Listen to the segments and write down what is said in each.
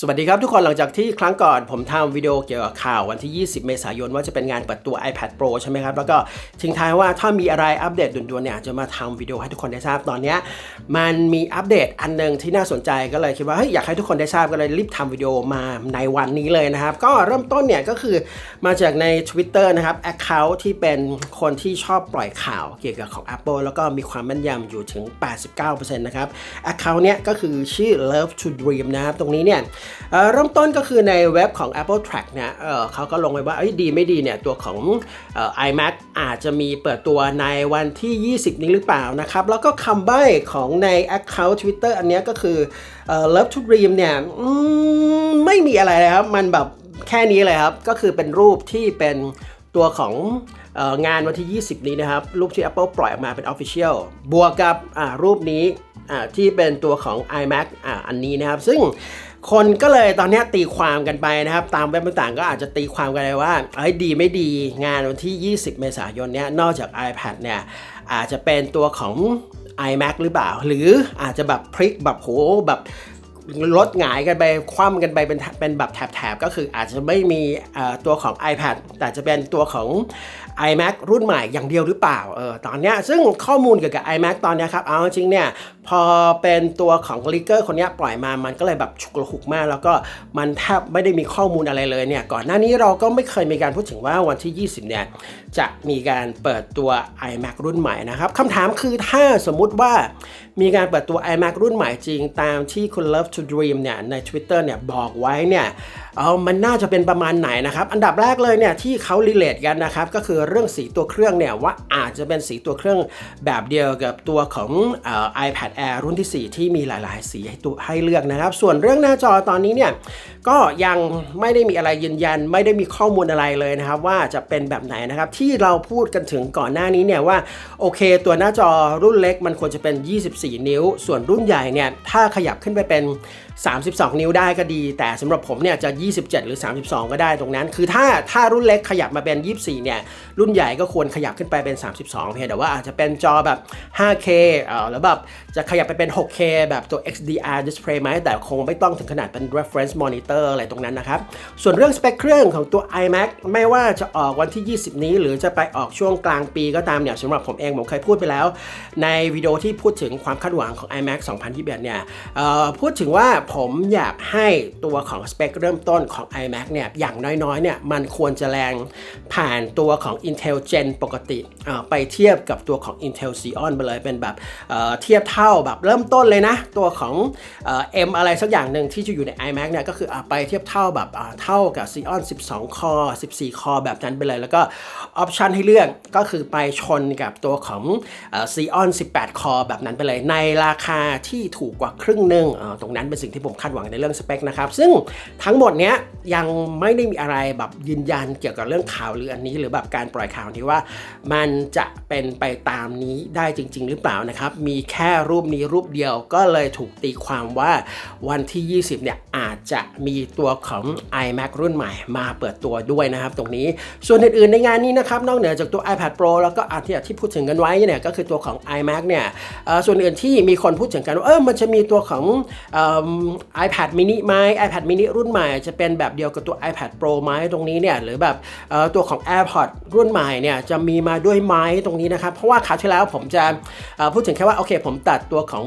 สวัสดีครับทุกคนหลังจากที่ครั้งก่อนผมทำวิดีโอเกี่ยวกับข่าววันที่ 20 เมษายนว่าจะเป็นงานเปิดตัว iPad Pro ใช่ไหมครับ แล้วก็ทิ้งท้ายว่าถ้ามีอะไรอัปเดตด่วนๆเนี่ยจะมาทำวิดีโอให้ทุกคนได้ทราบตอนนี้มันมีอัปเดตอันหนึงที่น่าสนใจก็เลยคิดว่าเฮ้ยอยากให้ทุกคนได้ทราบก็เลยรีบทำวิดีโอมาในวันนี้เลยนะครับ ก็เริ่มต้นเนี่ยก็คือมาจากใน Twitter นะครับ Account ที่เป็นคนที่ชอบปล่อยข่าวเกี่ยวกับของ Apple แล้วก็มีความแม่นยำอยู่ถึง 89%นะครับ Account เนี้ยก็คือชื่อ Love to Dream นะครับตรงนี้เนี่ยเเริ่มต้นก็คือในเว็บของ Apple Track เนี่ยเเขาก็ลงไว้ว่าดีไม่ดีเนี่ยตัวของออ iMac อาจจะมีเปิดตัวในวันที่ 20 นี้หรือเปล่านะครับ แล้วก็คำใบ้ของใน Account Twitter อันนี้ก็คือเอ่อ Love to Dream เนี่ยมไม่มีอะไรเลยครับ มันแบบแค่นี้เลยครับ ก็คือเป็นรูปที่เป็นตัวของงานวันที่ 20 นี้นะครับ รูปที่ Apple ปล่อยออกมาเป็น Official บวกกับรูปนี้ที่เป็นตัวของ iMac ออันนี้นะครับ ซึ่ง คนก็เลยตอนนี้ตีความกันไปนะครับ ตามเว็บต่างๆ ก็อาจจะตีความกันเลยว่าเอ้ยดีไม่ดีงานวันที่ 20 เมษายนเนี้ยนอกจาก iPad เนี่ยอาจจะเป็นตัวของ iMac หรือเปล่า หรืออาจจะแบบพลิกแบบโหแบบลดหงายกันไปคว่ำกันไปเป็นเป็นแบบแถบๆ ก็คืออาจจะไม่มีตัวของ iPad แต่จะเป็นตัวของ iMac รุ่นใหม่อย่างเดียวหรือเปล่าเออตอนเนี้ยซึ่งข้อมูลเกี่ยวกับ iMac ตอนเนี้ยครับเอาจริงเนี่ยพอเป็นตัวของลิเกอร์คนนี้ปล่อยมามันก็เลยแบบฉุกระหุกมาก แล้วก็มันแทบไม่ได้มีข้อมูลอะไรเลยเนี่ยก่อนหน้านี้เราก็ไม่เคยมีการพูดถึงว่าวันที่ 20 เนี่ยจะมีการเปิดตัว iMac รุ่นใหม่นะครับคำถามคือถ้าสมมุติว่ามีการเปิดตัว iMac รุ่นใหม่จริงตามที่คุณ Love to Dream เนี่ยใน Twitter เนี่ยบอกไว้เนี่ยเออมันน่าจะเป็นประมาณไหนนะครับ อันดับแรกเลยเนี่ยที่เขา relate กันนะครับก็คือเรื่องสีตัวเครื่องเนี่ยว่าอาจจะเป็นสีตัวเครื่องแบบเดียวกับตัวของอ iPad Air รุ่นที่ 4 ที่มีหลาย ๆ สีให้ตัวให้เลือกนะครับ ส่วนเรื่องหน้าจอตอนนี้เนี่ยก็ยังไม่ได้มีอะไรยืนยัน ไม่ได้มีข้อมูลอะไรเลยนะครับ ว่าจะเป็นแบบไหนนะครับ ที่เราพูดกันถึงก่อนหน้านี้เนี่ยว่าโอเค ตัวหน้าจอรุ่นเล็กมันควรจะเป็น 24 นิ้ว ส่วนรุ่นใหญ่เนี่ยถ้าขยับขึ้นไปเป็น 32 นิ้วได้ก็ดี แต่สำหรับผมเนี่ยจะ 27 หรือ 32 ก็ได้ตรงนั้น คือถ้าถ้ารุ่นเล็กขยับมาเป็น 24 เนี่ย รุ่นใหญ่ก็ควรขยับขึ้นไปเป็น 32 เพียงแต่ว่าอาจจะเป็นจอแบบ 5K เอ่อแล้วแบบจะขยับไปเป็น 6K แบบตัว XDR display ไหมแต่คงไม่ต้องถึงขนาดเป็น reference monitor อะไรตรงนั้นนะครับ ส่วนเรื่องสเปคเครื่องของตัว iMac ไม่ว่าจะออกวันที่ 20 นี้ หรือจะไปออกช่วงกลางปีก็ตามเนี่ยสำหรับผมเองผมเคยพูดไปแล้ว ในวิดีโอที่พูดถึงความคาดหวังของ iMac 2021 เนี่ยเอ่อพูดถึงว่าผมอยากให้ตัวของสเปคเริ่มต้นของ iMac เนี่ยอย่างน้อยๆเนี่ยมันควรจะแรงผ่านตัวของ Intel Gen ปกติไปเทียบกับตัวของ Intel Xeon ไปเลยเป็นแบบเเทียบเท่าแบบเริ่มต้นเลยนะ ตัวของเอ่อ M อะไรสักอย่างหนึ่งที่จะอยู่ใน iMac เนี่ยก็คืออไปเทียบเท่าแบบเท่ากับ Xeon 12 คอ 14 คอ แบบนั้นไปเลย แล้วก็ออปชันให้เลือกก็คือไปชนกับตัวของเอ่อ Xeon 18 คอ แบบนั้นไปเลยในราคาที่ถูกกว่าครึ่งหนึ่งตรงนั้นเป็นสิ่งที่ผมคาดหวังในเรื่องสเปคนะครับซึ่งทั้งหมดเนี้ยยังไม่ได้มีอะไรแบบยืนยันเกี่ยวกับเรื่องข่าวหรืออันนี้หรือแบบการปล่อยข่าวนี้ว่า มันจะเป็นไปตามนี้ได้จริง ๆ หรือเปล่านะครับ มีแค่รูปนี้รูปเดียวก็เลยถูกตีความว่าวันที่ 20 เนี่ยอาจจะมีตัวของ iMac รุ่นใหม่มาเปิดตัวด้วยนะครับ ตรงนี้ส่วนอื่นๆในงานนี้นะครับนอกเหนือจากตัว iPad Pro แล้วก็อาที่ที่พูดถึงกันไว้เนี่ยก็คือตัวของ iMac เนี่ยส่วนอื่นที่มีคนพูดถึงกันว่าเออมันจะมีตัวของ iPad mini ไหม iPad mini รุ่นใหม่จะเป็นแบบเดียวกับตัว iPad Pro ไหมตรงนี้เนี่ยหรือแบบตัวของ AirPods รุ่นใหม่เนี่ยจะมีมาด้วยไหมตรงนี้นะครับ เพราะว่าคราวที่แล้วผมจะพูดถึงแค่ว่า โอเค ผมตัดตัวของ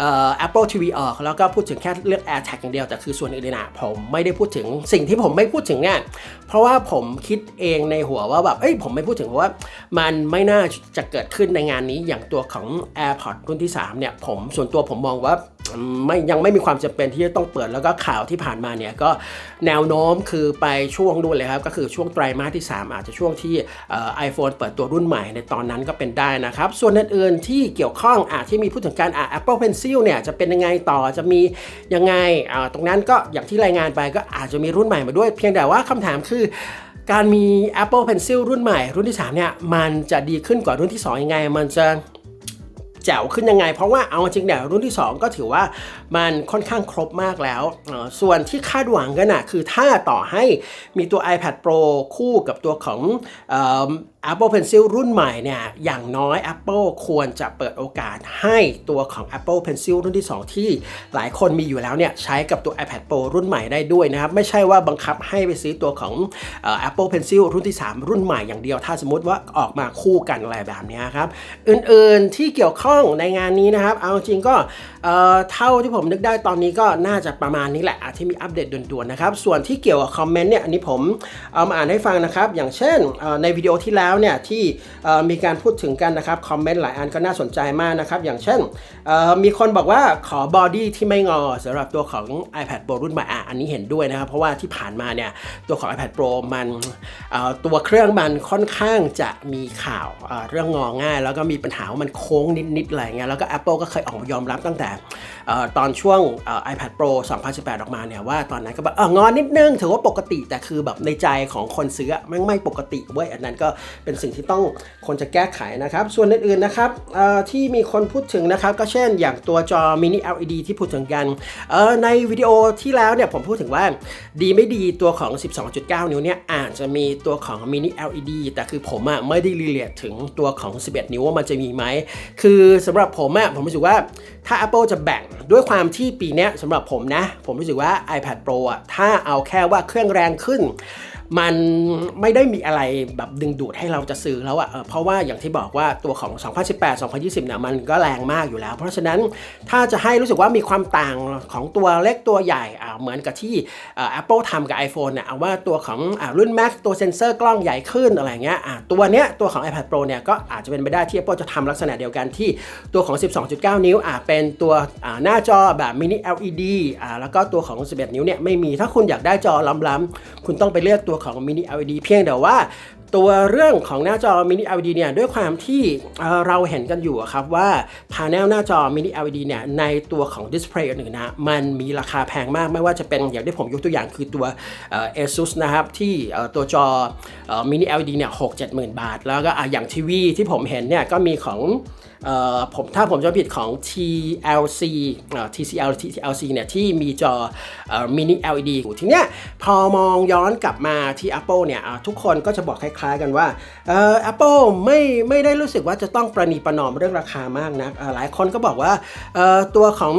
อ Apple TV ออก แล้วก็พูดถึงแค่เรื่อง AirTag อย่างเดียว แต่คือส่วนอื่นๆนะผมไม่ได้พูดถึงสิ่งที่ผมไม่พูดถึงเนี่ยเพราะว่าผมคิดเองในหัวว่าแบบเอ้ยผมไม่พูดถึงเพราะว่ามันไม่น่าจะเกิดขึ้นในงานนี้อย่างตัวของ AirPods รุ่นที่3เนี่ยผมส่วนตัวผมมองว่า ไม่ยังไม่มีความจำเป็นที่จะต้องเปิดแล้วก็ข่าวที่ผ่านมาเนี่ยก็แนวโน้มคือไปช่วงนู่นเลยครับ ก็คือช่วงไตรมาสที่ 3 อาจจะช่วงที่ไอโฟนเปิดตัวรุ่นใหม่ในตอนนั้นก็เป็นได้นะครับ ส่วนอื่นๆที่เกี่ยวข้องอาจที่มีพูดถึงการอะ Apple Pencil เนี่ยจะเป็นยังไงต่อจะมียังไงอ่าตรงนั้นก็อย่างที่รายงานไปก็อาจจะมีรุ่นใหม่มาด้วย เพียงแต่ว่าคำถามคือการมี Apple Pencil รุ่นใหม่รุ่นที่ 3 เนี่ย มันจะดีขึ้นกว่ารุ่นที่ 2 ยังไง มันจะ จ๋วขึ้นยังไง เพราะว่าเอาจริงเนี่ยรุ่นที่ 2 ก็ถือว่ามันค่อนข้างครบมากแล้ว ส่วนที่คาดหวังกันนะคือถ้าต่อให้มีตัว iPad Pro คู่กับตัวของเอิ่ม Apple Pencil รุ่นใหม่เนี่ยอย่างน้อย Apple ควรจะเปิดโอกาสให้ตัวของ Apple Pencil รุ่นที่ 2 ที่หลายคนมีอยู่แล้วเนี่ยใช้กับตัว iPad Pro รุ่นใหม่ได้ด้วยนะครับ ไม่ใช่ว่าบังคับให้ไปซื้อตัวของออ Apple Pencil รุ่นที่ 3 รุ่นใหม่อย่างเดียว ถ้าสมมติว่าออกมาคู่กันอะไรแบบนี้ครับ อื่นๆที่เกี่ยวข้องในงานนี้นะครับ เอาจริงก็เอ่อเท่าที่ผมนึกได้ตอนนี้ก็น่าจะประมาณนี้แหละอะที่มีอัปเดตด่วนๆนะครับ ส่วนที่เกี่ยวกับคอมเมนต์เนี่ยอันนี้ผมเอามาอ่านให้ฟังนะครับ อย่างเช่นในวิดีโอที่แล้วเนี่ยที่มีการพูดถึงกันนะครับคอมเมนต์หลายอันก็น่าสนใจมากนะครับ อย่างเช่นมีคนบอกว่าขอบอดี้ที่ไม่งอสำหรับตัวของ iPad Pro รุ่นใหม่อะอันนี้เห็นด้วยนะครับเพราะว่าที่ผ่านมาเนี่ยตัวของ iPad Pro มันตัวเครื่องมันค่อนข้างจะมีข่าวเรื่องงอง่าย แล้วก็มีปัญหาว่ามันโค้งนิดๆอะไรเงี้ยแล้วก็ Apple ก็เคยออกมายอมรับตั้งแต่ ตอนช่วง iPad Pro 2018 ออกมาเนี่ยว่าตอนนั้นก็แบบเอองอนนิดนึงถือว่าปกติแต่คือแบบในใจของคนซื้ออะมันไม่ปกติเว้ยอันนั้นก็เป็นสิ่งที่ต้องควรจะแก้ไขนะครับ ส่วนอื่นๆนะครับที่มีคนพูดถึงนะครับ ก็เช่นอย่างตัวจอ mini LED ที่พูดถึงกันในวิดีโอที่แล้วเนี่ยผมพูดถึงว่าดีไม่ดีตัวของ 12.9 นิ้วเนี่ยอาจจะมีตัวของ mini LED แต่คือผมอะไม่ได้รีเลทถึงตัวของ 11 นิ้วว่ามันจะมีไหมคือสำหรับผมอะผมรู้สึกว่า ถ้า Apple จะแบ่งด้วยความที่ปีนี้สำหรับผมนะ ผมรู้สึกว่า iPad Pro อะถ้าเอาแค่ว่าเครื่องแรงขึ้น มันไม่ได้มีอะไรแบบดึงดูดให้เราจะซื้อแล้วอะเออเพราะว่าอย่างที่บอกว่าตัวของ 2018 2020เนี่ยมันก็แรงมากอยู่แล้ว เพราะฉะนั้นถ้าจะให้รู้สึกว่ามีความต่างของตัวเล็กตัวใหญ่อ่าเหมือนกับที่อ่า Apple ทำกับ iPhone เนี่ยเอาว่าตัวของอรุ่น Max ตัวเซนเซอร์กล้องใหญ่ขึ้นอะไรเงี้ยตัวเนี้ยตัวของ iPad Pro เนี่ยก็อาจจะเป็นไปได้ที่ Apple จะทำลักษณะเดียวกันที่ตัวของ 12.9 นิ้วอ่าเป็นตัวหน้าจอแบบ mini LED อ่าแล้วก็ตัวของ 11 นิ้วเนี่ยไม่มีถ้าคุณอยากได้จอล้ำๆคุณต้องไปเลือกตัวของ mini LED เพียงแต่ว่าตัวเรื่องของหน้าจอ mini LED เนี่ยด้วยความที่เราเห็นกันอยู่ครับว่าพา n e l หน้าจอ mini LED เนี่ยในตัวของดิสเพลย์อื่นนะมันมีราคาแพงมากไม่ว่าจะเป็นอย่างที่ผมยกตัวอย่างคือตัวเอ่อ ASUS นะครับที่ตัวจอ mini LED เนี่ยหกเจ็ดหมื่นบาท แล้วก็อย่างทีวีที่ผมเห็นเนี่ยก็มีของ ผมถ้าผมจะผิดของ TLC TCL TLC เนี่ยที่มีจอ mini LED อยู่ทีเนี้ยพอมองย้อนกลับมาที่ Apple เนี่ยทุกคนก็จะบอกคล้ายๆกันว่า Apple ไม่ไม่ได้รู้สึกว่าจะต้องประนีประนอมเรื่องราคามากนะหลายคนก็บอกว่าตัวของ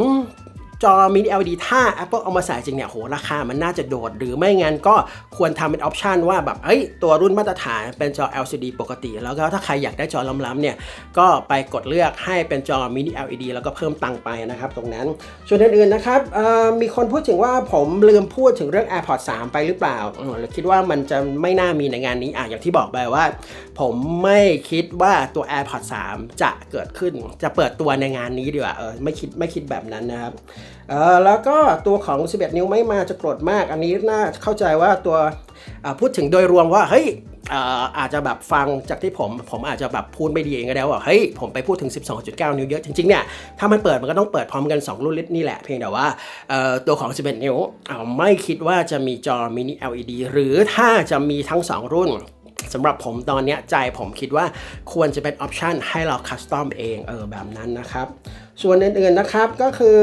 จอ mini LED ถ้า Apple เอามาใส่จริงเนี่ยโหราคามันน่าจะโดด หรือไม่งั้นก็ควรทำเป็นออปชันว่าแบบเอ้ยตัวรุ่นมาตรฐานเป็นจอ LCD ปกติ แล้วก็ถ้าใครอยากได้จอล้ำๆเนี่ยก็ไปกดเลือกให้เป็นจอ mini LED แล้วก็เพิ่มตังค์ไปนะครับตรงนั้น ส่วนอื่นๆนะครับมีคนพูดถึงว่าผมลืมพูดถึงเรื่อง AirPods 3 ไปหรือเปล่าเออหรือคิดว่ามันจะไม่น่ามีในงานนี้อะอย่างที่บอกไปว่า ผมไม่คิดว่าตัว AirPods 3 จะเกิดขึ้นจะเปิดตัวในงานนี้ดีกว่าเออไม่คิดไม่คิดแบบนั้นนะครับแล้วก็ตัวของ 11 นิ้วไม่มาจะโกรธมาก อันนี้น่าเข้าใจว่าตัวพูดถึงโดยรวมว่าเฮ้ยอาจจะแบบฟังจากที่ผมผมอาจจะแบบพูดไม่ดีเองก็ได้ว่าเฮ้ยผมไปพูดถึง 12.9 นิ้วเยอะจริงๆเนี่ยถ้ามันเปิดมันก็ต้องเปิดพร้อมกัน 2 รุ่นนี่แหละเพียงแต่ว่าตัวของ 11 นิ้วไม่คิดว่าจะมีจอ mini LED หรือถ้าจะมีทั้ง 2 รุ่นสำหรับผมตอนนี้ใจผมคิดว่าควรจะเป็นออปชันให้เราคัสตอมเองเออแบบนั้นนะครับ ส่วนอื่นๆนะครับก็คือ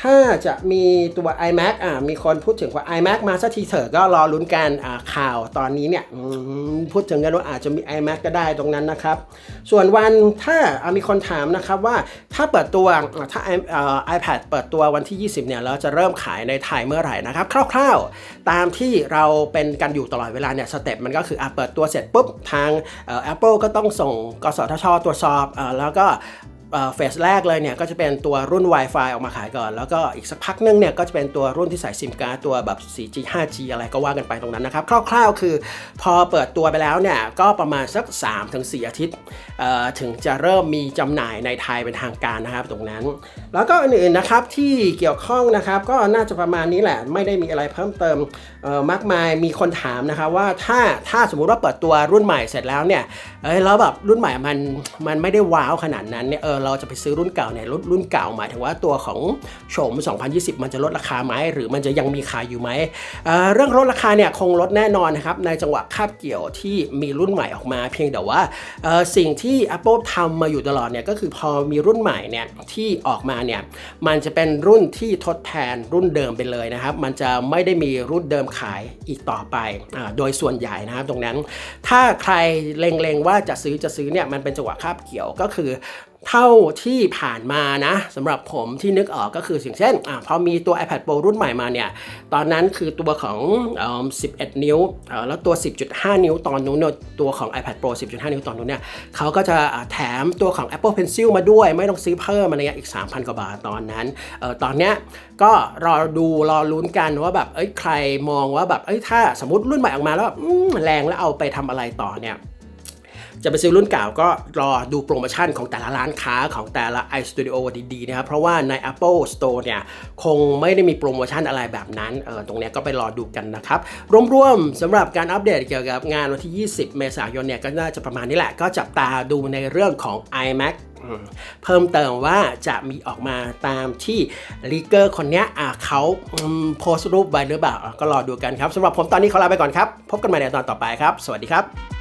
ถ้าจะมีตัว iMac อ่ามีคนพูดถึงว่า iMac มาสักทีเถอะก็รอลุ้นกันอ่าข่าวตอนนี้เนี่ยพูดถึงกันว่าอาจจะมี iMac ก็ได้ตรงนั้นนะครับ ส่วนวันถ้าามีคนถามนะครับว่าถ้าเปิดตัวถ้า i- อ่า iPad เปิดตัววันที่ 20 เนี่ย เราจะเริ่มขายในไทยเมื่อไหร่นะครับ คร่าวๆ ตามที่เราเป็นกันอยู่ตลอดเวลาเนี่ยสเต็ปมันก็คืออะเปิดตัวเสร็จปุ๊บ ทางเอ่อ Apple ก็ต้องส่งกสทชตรวจสอบอ่าแล้วก็ เฟสแรกเลยเนี่ยก็จะเป็นตัวรุ่น Wi-Fi ออกมาขายก่อน แล้วก็อีกสักพักนึงเนี่ยก็จะเป็นตัวรุ่นที่ใส่ซิมการ์ดตัวแบบ 4G 5G อะไรก็ว่ากันไปตรงนั้นนะครับ คร่าวๆ คือพอเปิดตัวไปแล้วเนี่ยก็ประมาณสัก 3-4 อาทิตย์ถึงจะเริ่มมีจำหน่ายในไทยเป็นทางการนะครับตรงนั้น แล้วก็อื่นๆนะครับที่เกี่ยวข้องนะครับก็น่าจะประมาณนี้แหละไม่ได้มีอะไรเพิ่มเติมมากมายมีคนถามนะครับว่าถ้าถ้าสมมุติว่าเปิดตัวรุ่นใหม่เสร็จแล้วเนี่ยเอ้ยแล้วแบบรุ่นใหม่มันมันไม่ได้ว้าวขนาดนั้นเนี่ยเออเราจะไปซื้อรุ่นเก่าเนี่ยรุ่นรุ่นเก่าหมายถึงว่าตัวของโฉม 2020 มันจะลดราคาไหมหรือมันจะยังมีขายอยู่ไหมเเรื่องลดราคาเนี่ยคงลดแน่นอนนะครับในจังหวะคาบเกี่ยวที่มีรุ่นใหม่ออกมา เพียงแต่ว่าสิ่งที่ Apple ทำมาอยู่ตลอดเนี่ยก็คือพอมีรุ่นใหม่เนี่ยที่ออกมาเนี่ยมันจะเป็นรุ่นที่ทดแทนรุ่นเดิมไปเลยนะครับ มันจะไม่ได้มีรุ่นเดิมขายอีกต่อไปอโดยส่วนใหญ่นะครับตรงนั้น ถ้าใครเล็งๆว่าจะซื้อจะซื้อเนี่ยมันเป็นจังหวะคาบเกี่ยวก็คือ เท่าที่ผ่านมานะสำหรับผมที่นึกออกก็คือสิ่างเช่นอพอมีตัว iPad Pro รุ่นใหม่มาเนี่ย ตอนนั้นคือตัวของออ11 นิ้ว แล้วตัว 10.5 นิ้วตอนนู้นเนี่ยตัวของ iPad Pro 10.5 นิ้วตอนนู้นเนี่ยเขาก็จะแถมตัวของ Apple Pencil มาด้วย ไม่ต้องซื้อเพิ่มอะไรเงี้ยอีก 3,000 กว่าบาทตอนนั้นออตอนเนี้ยก็รอดูรอลุ้นกันว่าแบบเอ้ยใครมองว่าแบบเอ้ยถ้าสมมติรุ่นใหม่ออกมาแล้วแบบอืมแรงแล้วเอาไปทำอะไรต่อเนี่ย จะไปซื้อรุ่นเก่าก็รอดูโปรโมชั่นของแต่ละร้านค้าของแต่ละ iStudio ดีๆนะครับ เพราะว่าใน Apple Store เนี่ย คงไม่ได้มีโปรโมชั่นอะไรแบบนั้นเออตรงนี้ก็ไปรอดูกันนะครับ รวมๆสำหรับการอัปเดตเกี่ยวกับงานวันที่ 20 เมษายนเนี่ย ก็น่าจะประมาณนี้แหละ ก็จับตาดูในเรื่องของ iMac เพิ่มเติมว่าจะมีออกมาตามที่ลีเกอร์คนนี้เขาโพสต์รูปไว้หรือเปล่า ก็รอดูกันครับสำหรับผมตอนนี้ขอลาไปก่อนครับ พบกันใหม่ในตอนต่อไปครับ สวัสดีครับ